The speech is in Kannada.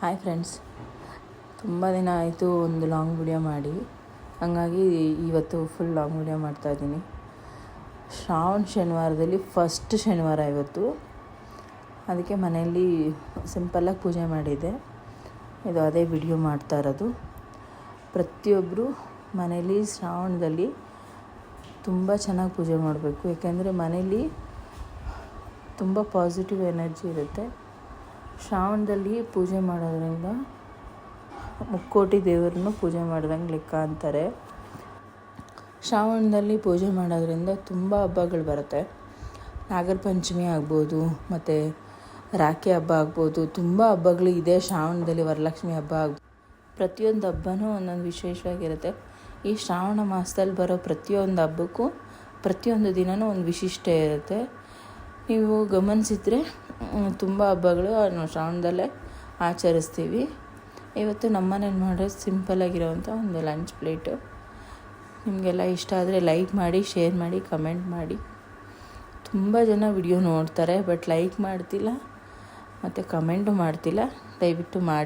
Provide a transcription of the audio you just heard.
ಹಾಯ್ ಫ್ರೆಂಡ್ಸ್ ತುಂಬ ದಿನ ಆಯಿತು ಒಂದು ಲಾಂಗ್ ವಿಡಿಯೋ ಮಾಡಿ. ಹಾಗಾಗಿ ಇವತ್ತು ಫುಲ್ ಲಾಂಗ್ ವಿಡಿಯೋ ಮಾಡ್ತಾಯಿದ್ದೀನಿ ಶ್ರಾವಣ ಶನಿವಾರದಲ್ಲಿ ಫಸ್ಟ್ ಶನಿವಾರ ಇವತ್ತು. ಅದಕ್ಕೆ ಮನೆಯಲ್ಲಿ ಸಿಂಪಲ್ಲಾಗಿ ಪೂಜೆ ಮಾಡಿದ್ದೆ ಇದು ಅದೇ ವಿಡಿಯೋ ಮಾಡ್ತಾ ಇರೋದು. ಪ್ರತಿಯೊಬ್ಬರು ಮನೇಲಿ ಶ್ರಾವಣದಲ್ಲಿ ತುಂಬ ಚೆನ್ನಾಗಿ ಪೂಜೆ ಮಾಡಬೇಕು. ಏಕೆಂದರೆ ಮನೇಲಿ ತುಂಬ ಪಾಸಿಟಿವ್ ಎನರ್ಜಿ ಇರುತ್ತೆ. ಶ್ರಾವಣದಲ್ಲಿ ಪೂಜೆ ಮಾಡೋದ್ರಿಂದ ಮುಕ್ಕೋಟಿ ದೇವರನ್ನು ಪೂಜೆ ಮಾಡ್ದಂಗೆ ಲೆಕ್ಕ ಅಂತಾರೆ. ಶ್ರಾವಣದಲ್ಲಿ ಪೂಜೆ ಮಾಡೋದ್ರಿಂದ ತುಂಬ ಹಬ್ಬಗಳು ಬರುತ್ತೆ. ನಾಗರ ಪಂಚಮಿ ಆಗ್ಬೋದು, ಮತ್ತು ರಾಖಿ ಹಬ್ಬ ಆಗ್ಬೋದು, ತುಂಬ ಹಬ್ಬಗಳು ಇದೆ. ಶ್ರಾವಣದಲ್ಲಿ ವರಲಕ್ಷ್ಮಿ ಹಬ್ಬ ಆಗ್ಬೋದು. ಪ್ರತಿಯೊಂದು ಹಬ್ಬನೂ ಒಂದೊಂದು ವಿಶೇಷವಾಗಿರುತ್ತೆ. ಈ ಶ್ರಾವಣ ಮಾಸದಲ್ಲಿ ಬರೋ ಪ್ರತಿಯೊಂದು ಹಬ್ಬಕ್ಕೂ ಪ್ರತಿಯೊಂದು ದಿನವೂ ಒಂದು ವಿಶಿಷ್ಟ ಇರುತ್ತೆ. ನೀವು ಗಮನಿಸಿದ್ರೆ ತುಂಬ ಹಬ್ಬಗಳು ನಾವು ಶ್ರಾವಣದಲ್ಲೇ ಆಚರಿಸ್ತೀವಿ. ಇವತ್ತು ನಮ್ಮನೇಲಿ ಮಾಡೋ ಸಿಂಪಲ್ಲಾಗಿರೋವಂಥ ಒಂದು ಲಂಚ್ ಪ್ಲೇಟು ನಿಮಗೆಲ್ಲ ಇಷ್ಟ ಆದರೆ ಲೈಕ್ ಮಾಡಿ ಶೇರ್ ಮಾಡಿ ಕಮೆಂಟ್ ಮಾಡಿ. ತುಂಬ ಜನ ವಿಡಿಯೋ ನೋಡ್ತಾರೆ ಬಟ್ ಲೈಕ್ ಮಾಡ್ತಿಲ್ಲ, ಮತ್ತು ಕಮೆಂಟು ಮಾಡ್ತಿಲ್ಲ. ದಯವಿಟ್ಟು ಮಾಡಿ.